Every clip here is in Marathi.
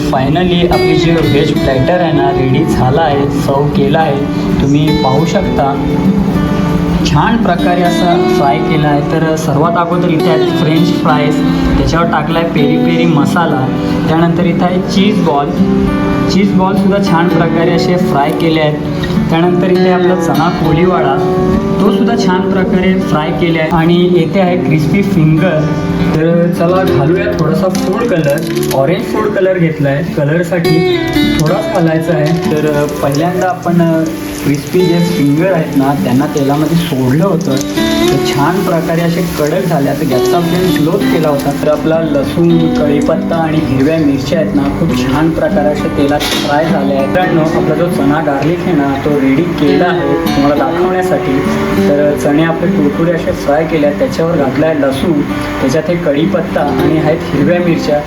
फायनली आपली जी व्हेज प्लॅटर आहे ना रेडी झाला आहे सर्व केला आहे. तुम्ही पाहू शकता छान प्रकारे असा फ्राय केला आहे. तर सर्वात अगोदर इथे आहेत फ्रेंच फ्राईज त्याच्यावर टाकला आहे पेरी पेरी मसाला. त्यानंतर इथं आहे चीज बॉल चीज बॉलसुद्धा छान प्रकारे असे फ्राय केले आहेत. त्यानंतर इथे आपला चणा कोळीवाडा तो सुद्धा छान प्रकारे फ्राय केले आहे आणि येथे आहे क्रिस्पी फिंगर. तर चला घालूया थोडासा food colour. Orange food colour घेतला आहे कलरसाठी थोडाच घालायचा आहे. तर पहिल्यांदा आपण क्रिस्पी जे फिंगर आहेत ना त्यांना तेलामध्ये सोडलं होतं. ते छान प्रकारे असे कडक झाले. आता गॅसचा फ्लेम स्लोच केला होता. तर आपला लसूण कढीपत्ता आणि हिरव्या मिरच्या आहेत ना खूप छान प्रकारे असे तेलात फ्राय झाले आहेत. मित्रांनो आपला जो चणा गार्लिक आहे ना तो रेडी केला आहे तुम्हाला दाखवण्यासाठी. तर चणे आपले कुरकुरे असे फ्राय केले आहेत. त्याच्यावर घातला आहे लसूण त्याच्यात हे कढीपत्ता आणि आहेत हिरव्या मिरच्या.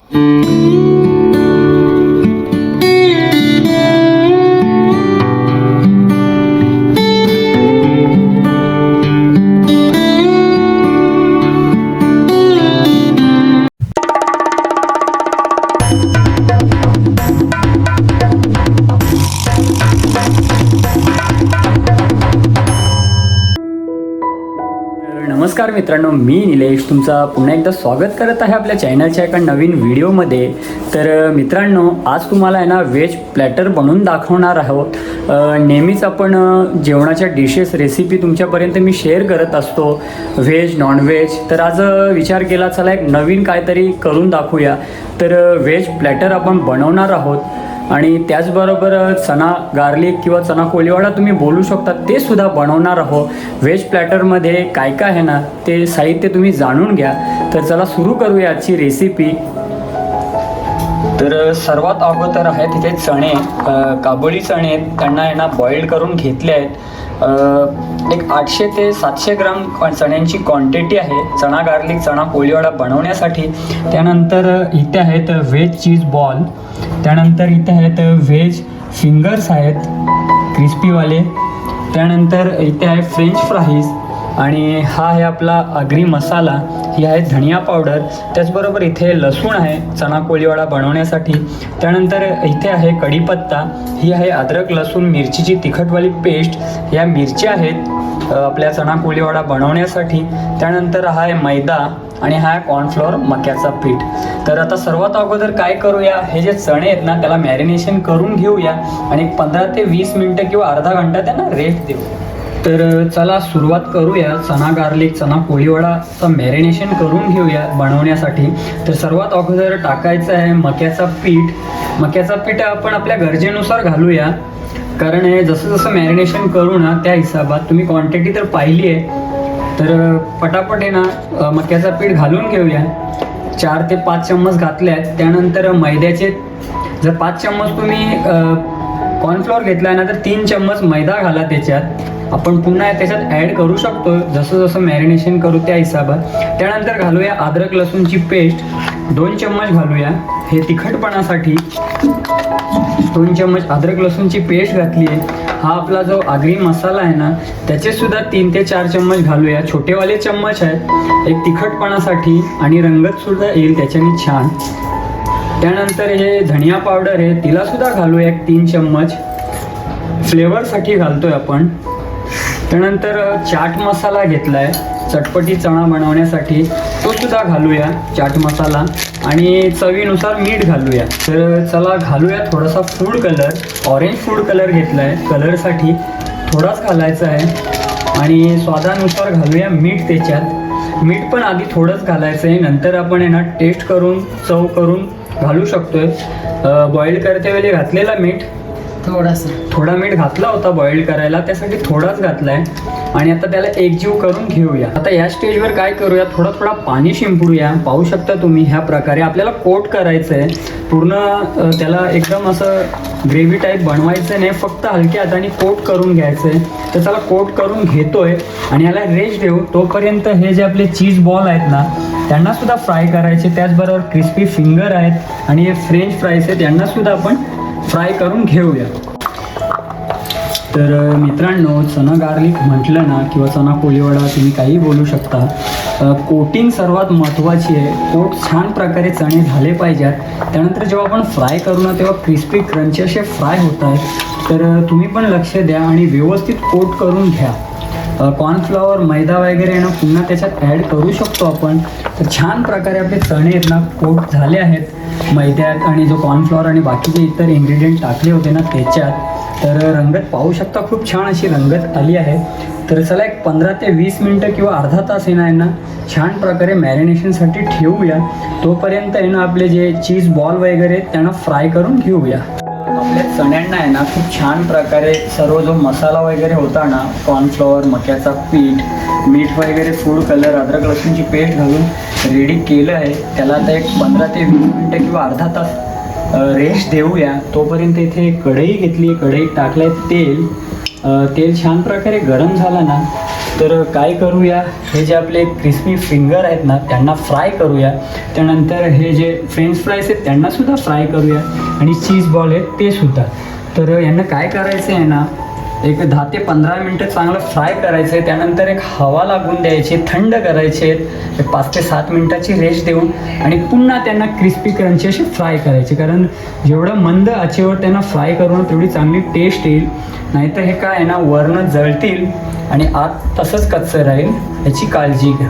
नमस्कार मित्रांनो मी निलेश. तुमचा पुन्हा एकदा स्वागत करत आहे आपल्या चॅनलच्या एका नवीन व्हिडिओमध्ये. तर मित्रांनो आज तुम्हाला आहे ना व्हेज प्लॅटर बनवून दाखवणार आहोत. नेहमीच आपण जेवणाच्या डिशेस रेसिपी तुमच्यापर्यंत मी शेअर करत असतो. व्हेज नॉनव्हेज तर आज विचार केला चला एक नवीन काहीतरी करून दाखवूया. तर व्हेज प्लॅटर आपण बनवणार आहोत. आणि त्याचबरोबर चणा गार्लिक किंवा चना कोलीवाडा तुम्ही बोलू शकता ते सुद्धा बनवणार आहो व्हेज प्लॅटरमध्ये काय काय आहे ना ते साहित्य तुम्ही जाणून घ्या. तर चला सुरू करूया आजची रेसिपी तर सर्वात अगोदर आहे तिथे चणे काबुली चणे आहेत. त्यांना आहे ना बॉईल करून घेतले आहेत. एक आठशे ते सातशे ग्राम चण्यांची क्वांटिटी आहे चणा गार्लिक चणा पोळीवाडा बनवण्यासाठी. त्यानंतर इथे आहेत व्हेज चीज बॉल त्यानंतर इथे आहेत व्हेज फिंगर्स आहेत क्रिस्पीवाले त्यानंतर इथे आहे फ्रेंच फ्राईज आणि हा आहे आपला आगरी मसाला. ही आहे धनिया पावडर त्याचबरोबर इथे लसूण आहे चणा कोळीवाडा बनवण्यासाठी. त्यानंतर इथे आहे कढीपत्ता. ही आहे अद्रक लसूण मिरचीची तिखटवाली पेस्ट. या मिरच्या आहेत आपल्या चणा कोळीवाडा बनवण्यासाठी. त्यानंतर हा आहे मैदा आणि हा आहे कॉर्नफ्लॉवर मक्याचा पीठ. तर आता सर्वात अगोदर काय करूया? हे जे चणे आहेत ना त्याला मॅरिनेशन करून घेऊया. आणि पंधरा ते वीस मिनटं किंवा अर्धा घंटा त्यांना रेस्ट देऊ तर चला सुरुवात करूया. चणा गार्लिक चणा पोळीवडाचं मॅरिनेशन करून घेऊया बनवण्यासाठी. तर सर्वात अगोदर टाकायचं आहे मक्याचा पीठ. मक्याचा पीठ आपण आपल्या गरजेनुसार घालूया. कारण हे जसं जसं मॅरिनेशन करू ना त्या हिसाबात तुम्ही क्वांटिटी तर पाहिली आहे. तर पटापट आहे ना मक्याचा पीठ घालून घेऊया. चार ते पाच चम्मच घातले आहेत त्यानंतर मैद्याचे जर पाच चम्मच तुम्ही कॉर्नफ्लोअर घेतला ना तर तीन चम्मच मैदा घाला त्याच्यात. आपण पुन्हा त्याच्यात ॲड करू शकतो जसं जसं मॅरिनेशन करू त्या हिसाबात. त्यानंतर घालूया अद्रक लसूणची पेस्ट दोन चम्मच घालूया. हे तिखटपणासाठी. दोन चम्मच अद्रक लसूणची पेस्ट घातली आहे हा आपला जो आगरी मसाला आहे ना त्याचे सुद्धा तीन ते चार चम्मच घालूया. छोटेवाले चम्मच आहेत. एक तिखटपणासाठी आणि रंगत सुद्धा येईल त्याच्याने छान. त्यानंतर हे धनिया पावडर आहे तिला सुद्धा घालूया एक तीन चम्मच. फ्लेवरसाठी घालतोय आपण. त्यानंतर चाट मसाला घेतलाय. चटपटी चणा बनवण्यासाठी तो सुद्धा घालूया चाट मसाला. आणि चवीनुसार मीठ घालूया. तर चला घालूया थोडासा food colour orange food colour घेतलाय. कलरसाठी थोडाच घालायचा आहे. आणि स्वादानुसार घालूया मीठ त्याच्यात. मीठ पण आधी थोडंच घालायचं आहे. नंतर आपण आहे ना टेस्ट करून चव करून घालू शकतोय. बॉईल करते वेळी घातलेला मीठ. थोडासा. थोडा मीठ घातला होता बॉईल करायला त्यासाठी थोडाच घातलाय. आणि आता त्याला एकजीव करून घेऊया. आता या स्टेजवर काय करूया? थोडा थोडा पाणी शिंपूया पाहू शकता तुम्ही ह्या प्रकारे. आपल्याला कोट करायचं आहे पूर्ण त्याला एकदम असं ग्रेव्ही टाईप बनवायचं नाही. फक्त हलक्या हाताने कोट करून घ्यायचं आहे तर त्याला कोट करून घेतोय. आणि याला रेस्ट देऊ. तोपर्यंत हे जे आपले चीज बॉल आहेत ना त्यांना सुद्धा फ्राय करायचे. त्याचबरोबर क्रिस्पी फिंगर आहेत. आणि हे फ्रेंच फ्राईज आहेत. यांना सुद्धा आपण फ्राय करून घेऊया. तर मित्रांनो चना गार्लिक म्हटलं ना किंवा चना कोळीवडा तुम्ही काही बोलू शकता. कोटिंग सर्वात महत्त्वाची आहे. कोट छान प्रकारे चणे झाले पाहिजेत. त्यानंतर जेव्हा आपण फ्राय करू ना तेव्हा क्रिस्पी क्रंची असे फ्राय होत आहेत. तर तुम्ही पण लक्ष द्या आणि व्यवस्थित कोट करून घ्या. कॉर्नफ्लॉवर मैदा वगैरे आहे ना पुन्हा त्याच्यात ॲड करू शकतो आपण. तर छान प्रकारे आपले चणे आहेत ना कोट झाले आहेत. मैद्यात आणि जो कॉर्नफ्लॉवर आणि बाकीचे इतर इन्ग्रेडियंट टाकले होते ना त्याच्यात. तर रंगत पाहू शकता खूप छान अशी रंगत आली आहे. तर चला एक पंधरा ते वीस मिनटं किंवा अर्धा तास आहे ना छान प्रकारे मॅरिनेशनसाठी ठेवूया. तोपर्यंत आहे ना आपले जे चीज बॉल वगैरे आहेत, त्यांना फ्राय करून घेऊया. आपल्या चण्यांना आहे ना खूप छान प्रकारे सर्व जो मसाला वगैरे होता ना कॉर्नफ्लॉवर मक्याचा पीठ मीठ वगैरे फूड कलर अद्रक लसूणची पेस्ट घालून रेडी केलं आहे. त्याला आता एक पंधरा ते वीस मिनटं किंवा अर्धा तास रेस्ट देऊया. तोपर्यंत इथे एक कढई घेतली आहे. कढईत टाकलं आहे तेल तेल छान प्रकारे गरम झालं ना तर काय करूया? हे जे आपले क्रिस्पी फिंगर आहेत ना त्यांना फ्राय करूया. त्यानंतर हे जे फ्रेंच फ्राईज आहेत त्यांना सुद्धा फ्राय करूया. आणि चीज बॉल आहेत ते सुद्धा. तर यांना काय करायचं आहे ना एक दहा ते पंधरा मिनटं चांगलं फ्राय करायचं आहे त्यानंतर एक हवा लागून द्यायची थंड करायचे आहेत एक पाच ते सात मिनटाची रेस्ट देऊन आणि पुन्हा त्यांना क्रिस्पी क्रंची असे फ्राय करायचे. कारण जेवढं मंद आचेवर त्यांना फ्राय करून तेवढी चांगली टेस्ट येईल. नाहीतर हे काय आहे ना वरनं जळतील आणि आत तसंच कच्चं राहील याची काळजी घ्या.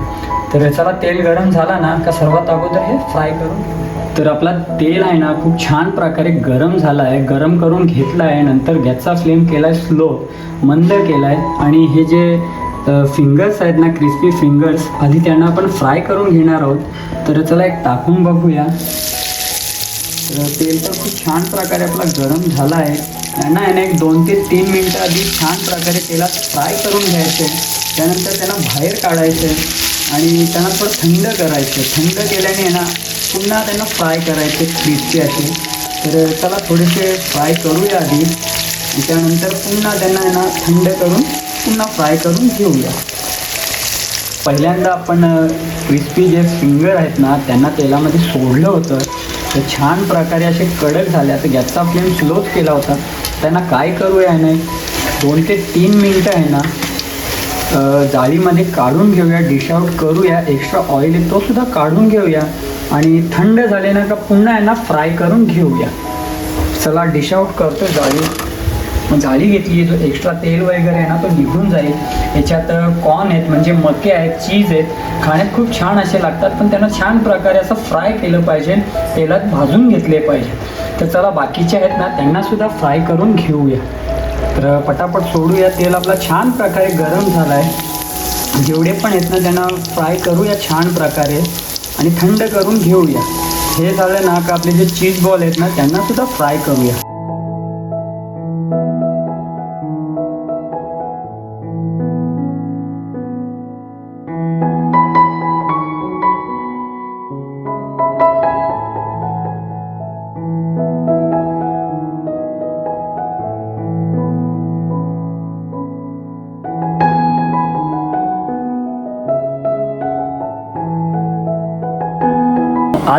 तर याच्याला तेल गरम झाला ना का सर्वात अगोदर हे फ्राय करून तर आपला तेल आहे ना खूप छान प्रकारे गरम झाला आहे गरम करून घेतला आहे नंतर गॅसचा फ्लेम केला आहे स्लो मंद केला आहे आणि हे जे फिंगर्स आहेत ना क्रिस्पी फिंगर्स आधी त्यांना आपण फ्राय करून घेणार आहोत. तर चला एक टाकून बघूया. तर तेल तर खूप छान प्रकारे आपला गरम झाला आहे त्यांना आहे ना एक दोन ते तीन मिनटं आधी छान प्रकारे तेलात फ्राय करून घ्यायचे. त्यानंतर त्यांना बाहेर काढायचे. आणि त्यांना थोडं थंड करायचं. थंड केल्याने ना पुन्हा त्यांना फ्राय करायचे क्रिस्पी असे. तर चला थोडेसे फ्राय करूया आधी. आणि त्यानंतर पुन्हा त्यांना आहे ना थंड करून पुन्हा फ्राय करून घेऊया. पहिल्यांदा आपण क्रिस्पी जे फिंगर आहेत ना त्यांना तेलामध्ये सोडलं होतं. तर छान प्रकारे असे कडक झाले. आता गॅसचा फ्लेम स्लोच केला होता. त्यांना काय करूया नाही दोन ते तीन मिनटं आहे ना जाळीमध्ये काढून घेऊया डिश आउट करूया एक्स्ट्रा ऑइल आहे तो सुद्धा काढून घेऊया. आणि थंड झाले ना का पुन्हा यांना फ्राय करून घेऊया. चला डिश आउट करतो जाळी. मग जाळी घेतली जो एक्स्ट्रा तेल वगैरे आहे ना तो निघून जाईल. याच्यात कॉर्न आहेत म्हणजे मके आहेत चीज आहेत खाण्यात खूप छान असे लागतात पण त्यांना छान प्रकारे असं फ्राय केलं पाहिजे तेलात भाजून घेतले पाहिजे. तर चला बाकीचे आहेत ना त्यांना सुद्धा फ्राय करून घेऊया. तर पटापट सोडूया. तेल आपला छान प्रकारे गरम झाला आहे जेवढे पण आहेत ना त्यांना फ्राय करूया छान प्रकारे. आणि थंड करून घेऊया. हे झालं ना का आपले जे चीज बॉल आहेत ना त्यांना सुद्धा फ्राय करूया.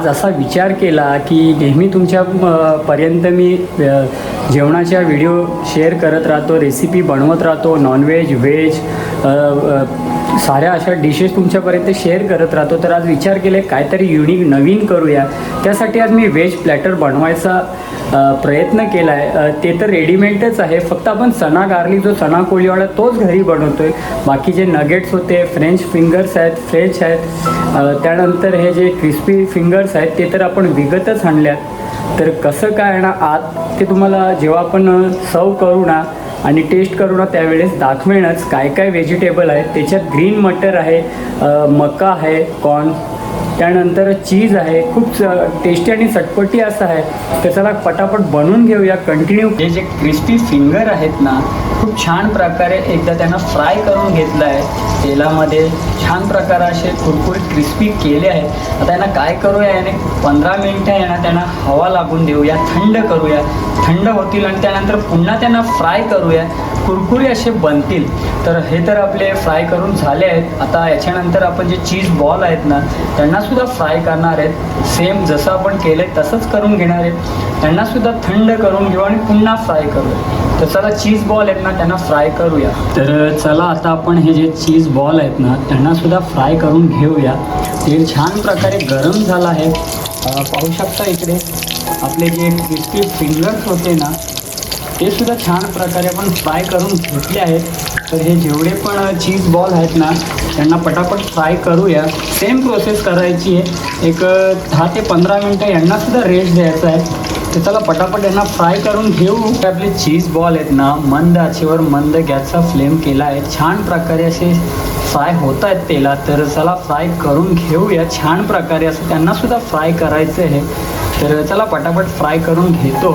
आज असा विचार केला की नेहमी तुमच्या पर्यंत मी जेवणाच्या व्हिडिओ शेअर करत राहतो रेसिपी बनवत राहतो नॉनव्हेज व्हेज साऱ्या अशा डिशेस तुमच्यापर्यंत शेअर करत राहतो. तर आज विचार केले काहीतरी युनिक नवीन करूया. त्यासाठी आज मी व्हेज प्लॅटर बनवायचा प्रयत्न केला आहे ते तर रेडीमेडच आहे. फक्त आपण चणा गार्लिक जो चणा कोळीवाडा तोच घरी बनवतोय. बाकी जे नगेट्स होते फ्रेंच फिंगर्स आहेत फ्रेंच आहेत. त्यानंतर हे जे क्रिस्पी फिंगर्स आहेत ते तर आपण विगतच आणल्यात. तर कसं काय ना आत ते तुम्हाला जेव्हा आपण सर्व करू ना आणि टेस्ट करू त्यावेळेस दाखवेनच काय काय व्हेजिटेबल आहे त्याच्यात ग्रीन मटर आहे मका आहे कॉर्न त्यानंतर चीज आहे. खूप टेस्टी आणि चटपटी असं आहे. तर चला पटापट बनवून घेऊया कंटिन्यू हे जे क्रिस्पी फिंगर आहेत ना खूप छान प्रकारे एकदा त्यांना फ्राय करून घेतलं आहे. तेलामध्ये छान प्रकारे असे कुरकुरीत क्रिस्पी केले आहेत. आता यांना काय करूया? याने पंधरा मिनटं यांना त्यांना हवा लागून देऊया थंड करूया. थंड होतील आणि त्यानंतर पुन्हा त्यांना फ्राय करूया. कुरकुरी असे बनतील. तर हे तर आपले फ्राय करून झाले आहेत. आता याच्यानंतर आपण जे चीज बॉल आहेत ना त्यांनासुद्धा फ्राय करणार आहेत. सेम जसं आपण केलं आहे तसंच करून घेणार आहेत. त्यांनासुद्धा थंड करून घेऊ आणि पुन्हा फ्राय करूया. तर चला चीज बॉल आहेत ना त्यांना फ्राय करूया. तर चला आता आपण हे जे चीज बॉल आहेत ना त्यांना सुद्धा फ्राय करून घेऊया. तेल छान प्रकारे गरम झालं आहे. पाहू शकता इकडे आपले जे क्रिस्पी फिंगर्स होते ना ते सुद्धा छान प्रकारे आपण फ्राय करून घेतले आहेत. तर हे जेवढे पण चीज बॉल आहेत ना त्यांना पटापट फ्राय करूया. सेम प्रोसेस करायची आहे. एक दहा ते पंधरा मिनटं यांनासुद्धा रेस्ट द्यायचा आहे. तर त्याला पटापट यांना फ्राय करून घेऊ. आपले चीज बॉल आहेत ना मंद आचेवर मंद गॅसचा फ्लेम केला आहे. छान प्रकारे असे फ्राय होत आहेत तेला तर चला फ्राय करून घेऊया. छान प्रकारे असं त्यांना सुद्धा फ्राय करायचं आहे तर चला पटापट फ्राय करून घेतो.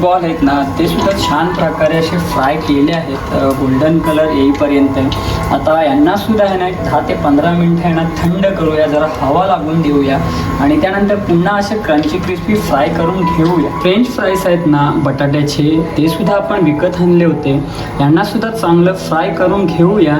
बॉल आहेत ना ते सुद्धा छान प्रकारे असे फ्राय केले आहेत. गोल्डन कलर येईपर्यंत. आता यांना सुद्धा आहे ना दहा ते पंधरा मिनटं आहे ना थंड करूया जरा हवा लागून देऊया. आणि त्यानंतर पुन्हा असे क्रंची क्रिस्पी फ्राय करून घेऊया. फ्रेंच फ्राईज आहेत ना बटाट्याचे ते सुद्धा आपण विकत आणले होते. यांना सुद्धा चांगलं फ्राय करून घेऊया.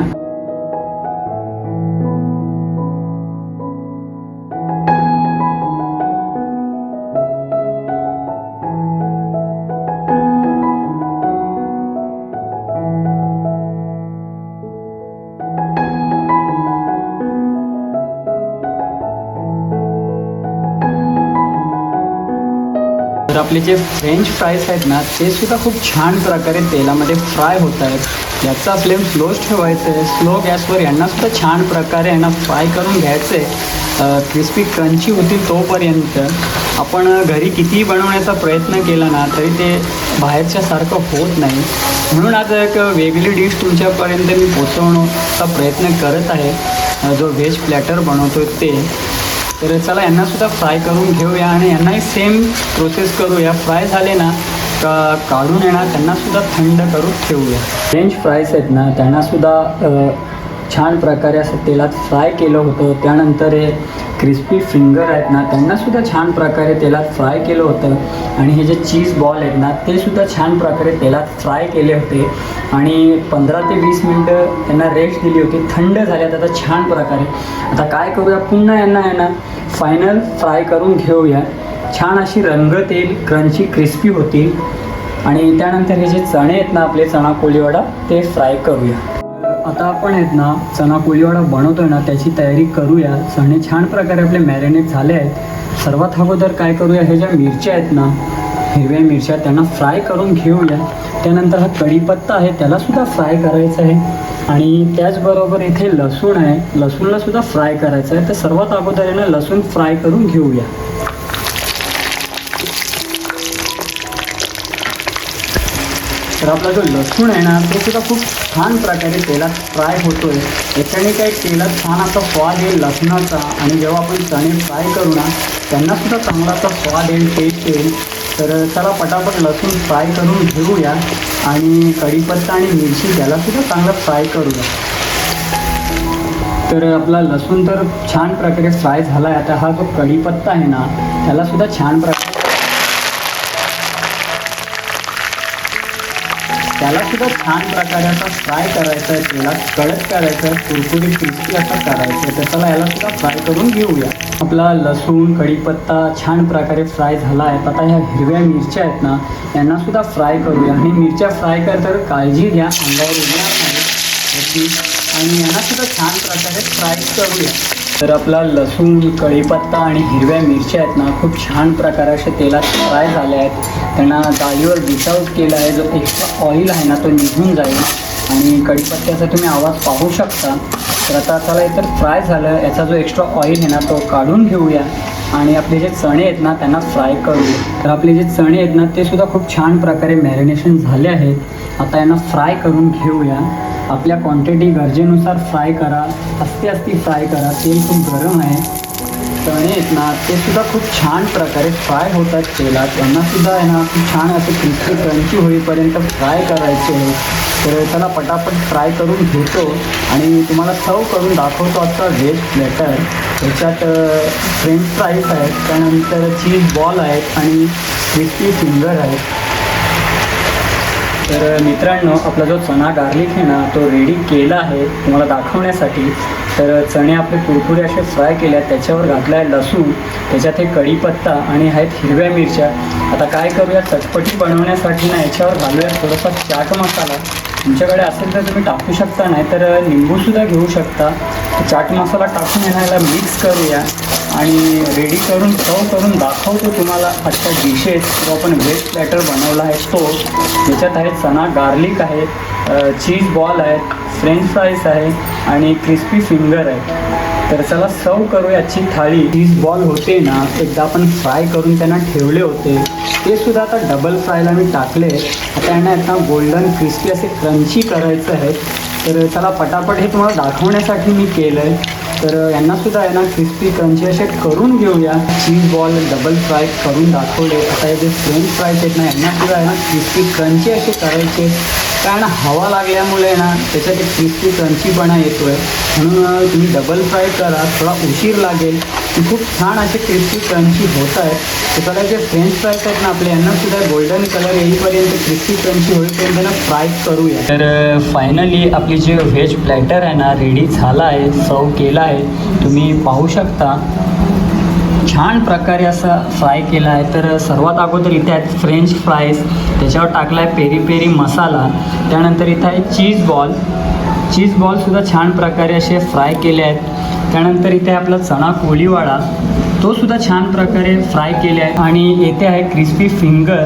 आपले जे फ्रेंच फ्राईज आहेत ना ते सुद्धा खूप छान प्रकारे तेलामध्ये फ्राय होत आहेत. याचा फ्लेम स्लोच ठेवायचं आहे स्लो गॅसवर यांना सुद्धा छान प्रकारे यांना फ्राय करून घ्यायचं. आहे क्रिस्पी क्रंची होतील तोपर्यंत आपण घरी कितीही बनवण्याचा प्रयत्न केला ना तरी ते बाहेरच्यासारखं होत नाही. म्हणून आज एक वेगळी डिश तुमच्यापर्यंत मी पोचवण्याचा प्रयत्न करत आहे. जो व्हेज प्लॅटर बनवतो ते. तर चला यांना सुद्धा फ्राय करून घेऊया आणि यांनाही सेम प्रोसेस करूया. फ्राय झाले ना का काढून येणार त्यांना सुद्धा थंड करून ठेवूया. फ्रेंच फ्राईज आहेत ना त्यांना सुद्धा छान प्रकारे असं तेलात फ्राय केलं होतं. त्यानंतर हे क्रिस्पी फिंगर आहेत ना त्यांनासुद्धा छान प्रकारे तेलात फ्राय केलं होतं. आणि हे जे चीज बॉल आहेत ना ते सुद्धा छान प्रकारे तेलात फ्राय केले होते. आणि पंधरा ते वीस मिनटं त्यांना रेस्ट दिली होती. थंड झाल्यात आता छान प्रकारे. आता काय करूया पुन्हा यांना आहे ना फायनल फ्राय करून घेऊया. छान अशी रंगत येईल क्रंची क्रिस्पी होतील. आणि त्यानंतर हे जे चणे आहेत ना आपले चणा कोळीवाडा ते फ्राय करूया. आता आपण आहेत ना चणा कोळीवाडा बनवतोय ना त्याची तयारी करूया. चणे छान प्रकारे आपले मॅरिनेट झाले आहेत. सर्वात अगोदर काय करूया हे ज्या मिरच्या आहेत ना हिरव्या मिरच्या त्यांना फ्राय करून घेऊया. त्यानंतर हा कढीपत्ता आहे त्याला सुद्धा फ्राय करायचा आहे. आणि त्याचबरोबर इथे लसूण आहे लसूणला सुद्धा फ्राय करायचं आहे. तर सर्वात अगोदर आहे ना लसूण फ्राय करून घेऊया. तर आपला जो लसूण आहे ना तो सुद्धा खूप छान प्रकारे तेलात फ्राय होतो आहे याच्याने काय तेलात छान असा स्वाद येईल लसणाचा आणि जेव्हा आपण चणे फ्राय करू ना त्यांना सुद्धा चांगला असा स्वाद येईल टेस्ट येईल. तर चला पटापट लसूण फ्राय करून घेऊया आणि कढीपत्ता आणि मिरची त्याला सुद्धा फ्राय करूया. तर आपला लसूण तर छान प्रकारे फ्राय झाला आहे आता हा जो कढीपत्ता आहे ना त्याला सुद्धा छान प्रकारे त्याला सुद्धा छान प्रकारे असं फ्राय करायचं आहे तेलात कडक करायचं आहे कुरकुरीत क्रिस्पी असं करायचं आहे तर चला याला सुद्धा फ्राय करून घेऊया. आपला लसूण कढीपत्ता छान प्रकारे फ्राय झाला आहे आता ह्या हिरव्या मिरच्या आहेत ना यांना सुद्धा फ्राय करूया. आणि मिरच्या फ्राय करताना काळजी घ्या अंगावर उभ्या नाही आणि यांना सुद्धा छान प्रकारे फ्राय करूया. तर आपला लसूण कढीपत्ता आणि हिरव्या मिरच्या आहेत ना खूप छान प्रकारे असे तेलात फ्राय झाले आहेत. त्यांना जाळीवर विसाऊट केला आहे जो एक्स्ट्रा ऑइल आहे ना तो निघून जाईल. आणि कढीपत्त्याचा तुम्ही आवाज पाहू शकता. तर आता त्याला इतर फ्राय झालं. याचा जो एक्स्ट्रा ऑइल आहे ना तो काढून घेऊया. आणि आपले जे चणे आहेत ना त्यांना फ्राय करूया. तर आपले जे चणे आहेत ना ते सुद्धा खूप छान प्रकारे मॅरिनेशन झाले आहेत. आता यांना फ्राय करून घेऊया. आपल्या क्वांटिटी गरजेनुसार फ्राय करा. हस्ती हस्ती फ्राय करा. तेल खूप गरम आहे. चणे आहेत ना ते सुद्धा खूप छान प्रकारे फ्राय होतात तेलात. त्यांना सुद्धा आहे ना खूप छान असे क्रिस्पी क्रंची होईपर्यंत फ्राय करायचे. आहे तर त्याला पटापट फ्राय करून घेतो. आणि तुम्हाला सर्व करून दाखवतो आजचा व्हेज प्लेटर त्याच्यात फ्रेंच फ्राईज आहेत. त्यानंतर चीज बॉल आहेत आणि क्रिस्पी फिंगर आहेत. तर मित्रांनो आपला जो चणा गार्लिक आहे ना तो रेडी केला आहे तुम्हाला दाखवण्यासाठी. तर चणे आपले कुरकुरे असे फ्राय केले आहेत त्याच्यावर घातला आहे लसूण त्याच्यात हे कढीपत्ता आणि आहेत हिरव्या मिरच्या. आता काय करूया चटपटी बनवण्यासाठी ना याच्यावर घालूया थोडासा चाट मसाला. तुमच्याकडे असेल तर तुम्ही टाकू शकता नाही तर लिंबूसुद्धा घेऊ शकता. चाट मसाला टाकून येण्याला मिक्स करूया. आणि रेडी करून सर्व करून दाखवतो तुम्हाला. आजच्या डिशेस जो आपण व्हेज प्लॅटर बनवला आहे तो त्याच्यात आहे चना गार्लिक आहे चीज बॉल आहेत फ्रेंच फ्राईज आहे आणि क्रिस्पी फिंगर आहे. तर चला सर्व करू याची थाळी. चीज बॉल होते ना एकदा आपण फ्राय करून त्यांना ठेवले होते. ते सुद्धा आता डबल फ्रायला मी टाकले. आता यांना आता गोल्डन क्रिस्पी असे क्रंची करायचं आहे. तर चला पटापट हे तुम्हाला दाखवण्यासाठी मी केलं आहे तर यांना सुद्धा आहे ना क्रिस्पी क्रंची असे करून घेऊया. चीज बॉल डबल फ्राय करून दाखवले. आता हे जे फ्रेंच फ्राईज आहेत ना यांना सुद्धा आहे ना क्रिस्पी क्रंची असे करायचे. कारण हवा लागल्यामुळे ना त्याच्यात एक क्रिस्पी क्रंचीपणा येतो आहे म्हणून तुम्ही डबल फ्राय करा थोडा उशीर लागेल. की खूप छान असे क्रिस्पी क्रंची होत आहेत तर त्याला जे फ्रेंच फ्राईज आहेत ना आपले यांना सुद्धा गोल्डन कलर येईपर्यंत क्रिस्पी क्रंची होईपर्यंत ना फ्राय करूया. तर फायनली आपली जे व्हेज प्लॅटर आहे ना रेडी झाला आहे सर्व केला आहे तुम्ही पाहू शकता. छान प्रकारे असा फ्राय केला आहे. तर सर्वात अगोदर इथे आहेत फ्रेंच फ्राईज त्याच्यावर टाकला आहे पेरी पेरी मसाला त्यानंतर इथं आहे चीज बॉल. चीज बॉलसुद्धा छान प्रकारे असे फ्राय केले आहेत. त्यानंतर इथे आपला चणा कोळीवाडा तो सुद्धा छान प्रकारे फ्राय केले आहे. आणि येथे आहे क्रिस्पी फिंगर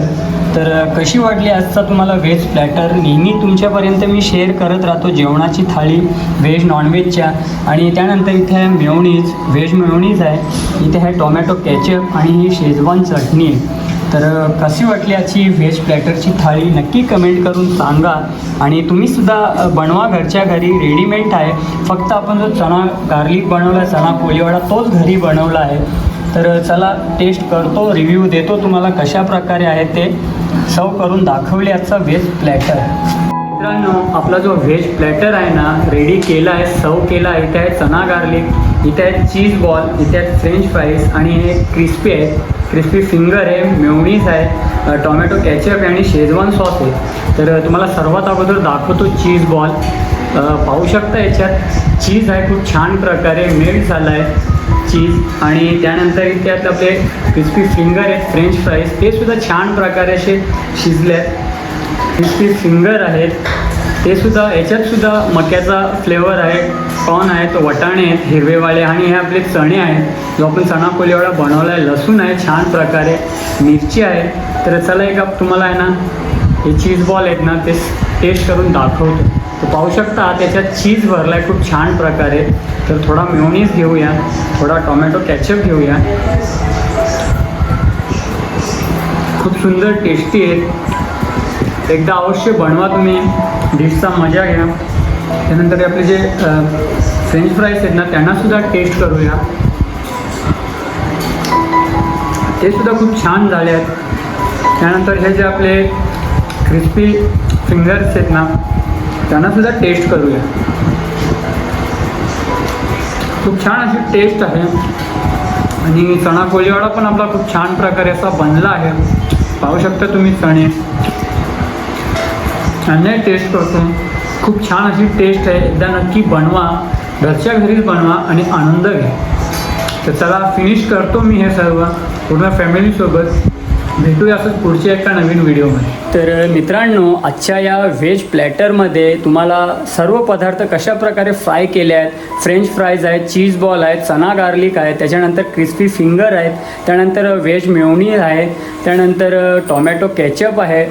तर कशी वाटली आजचा तुम्हाला व्हेज प्लॅटर? नेहमी तुमच्यापर्यंत मी शेअर करत राहतो जेवणाची थाळी व्हेज नॉनव्हेजच्या आणि त्यानंतर इथे आहे व्हेज मेयोनीज आहे. इथे आहे टोमॅटो कॅचअप आणि ही शेजवान चटणी. आहे तर कशी वाटली याची व्हेज प्लॅटरची थाळी? नक्की कमेंट करून सांगा. आणि तुम्हीसुद्धा बनवा घरच्या घरी. रेडीमेड आहे. फक्त आपण जो चणा गार्लिक बनवला चणा कोळीवाडा तोच घरी बनवला आहे. तर चला टेस्ट करतो रिव्ह्यू देतो तुम्हाला कशा प्रकारे आहे ते. शव करून दाखवले आजचा व्हेज प्लॅटर मित्रांनो आपला जो व्हेज प्लॅटर आहे ना रेडी केला आहे सर्व केला आहे. इथे आहे चना गार्लिक इथे आहे चीज बॉल इथे आहेत फ्रेंच फ्राईज आणि हे क्रिस्पी आहे. क्रिस्पी फिंगर आहे मेवणीज आहे टोमॅटो कॅचअप आहे आणि शेजवान सॉस आहे. तर तुम्हाला सर्वात अगोदर दाखवतो चीज बॉल पाहू शकता याच्यात चीज आहे खूप छान प्रकारे मेल्ट झाला आहे चीज आणि त्यानंतर त्यात आपले क्रिस्पी फिंगर आहेत फ्रेंच फ्राईज ते सुद्धा छान प्रकारे असे शिजले आहेत. क्रिस्पी फिंगर आहेत. ते सुद्धा याच्यात सुद्धा मक्याचा फ्लेवर आहे कॉर्न आहेत वटाणे आहेत हिरवेवाळे आणि हे आपले चणे आहेत. जो आपण चणा कोलिवाडा बनवला आहे लसूण आहे छान प्रकारे. मिरची आहे. तर चला एक तुम्हाला आहे ना हे चीज बॉल आहेत ना ते टेस्ट करून दाखवतो. तर पाहू शकता त्याच्यात चीज भरला आहे खूप छान प्रकारे. तर थोडा मेयोनीज घेऊया थोडा टोमॅटो कॅचअप घेऊया. खूप सुंदर टेस्टी आहेत एकदा अवश्य बनवा तुम्ही डिशचा मजा घ्या. त्यानंतर आपले जे फ्रेंच फ्राईज आहेत ना त्यांनासुद्धा टेस्ट करूया. ते सुद्धा खूप छान झाले आहेत. त्यानंतर हे जे आपले क्रिस्पी फिंगर्स आहेत ना त्यांना सुद्धा टेस्ट करूया. खूप छान अशी टेस्ट आहे. आणि चणा कोळीवाडा पण आपला खूप छान प्रकारे असा बनला आहे. पाहू शकता तुम्ही चणे. आणि टेस्ट करतो. खूप छान अशी टेस्ट आहे. एकदा नक्की बनवा. घरच्या घरीच बनवा आणि आनंद घ्या. तर चला फिनिश करतो मी हे सर्व. पूर्ण फॅमिलीसोबत भेटूया असंच पुढच्या एका नवीन व्हिडिओमध्ये. तर मित्रांनो आजच्या या व्हेज प्लॅटरमध्ये तुम्हाला सर्व पदार्थ कशा प्रकारे फ्राय केले आहेत? फ्रेंच फ्राईज आहेत चीज बॉल आहेत चना गार्लिक आहे त्याच्यानंतर क्रिस्पी फिंगर आहेत त्यानंतर व्हेज मेवणी आहे त्यानंतर टोमॅटो कॅचअप आहे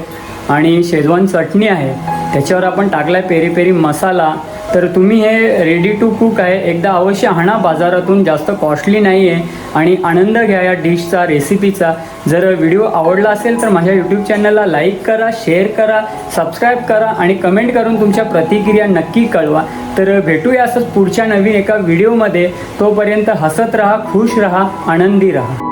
आणि शेजवान चटणी आहे. त्याच्यावर आपण टाकला आहे पेरी पेरी मसाला. तर तुम्ही हे रेडी टू कुक आहे. एकदा अवश्य आणा. बाजारातून जास्त कॉस्टली नाही आहे आणि आनंद घ्या या डिशचा रेसिपीचा जर व्हिडिओ आवडला असेल तर माझ्या यूट्यूब चॅनलला लाईक करा शेअर करा सबस्क्राईब करा आणि कमेंट करून तुमच्या प्रतिक्रिया नक्की कळवा. तर भेटूया असंच पुढच्या नवीन एका व्हिडिओमध्ये तोपर्यंत हसत राहा खुश राहा आनंदी राहा.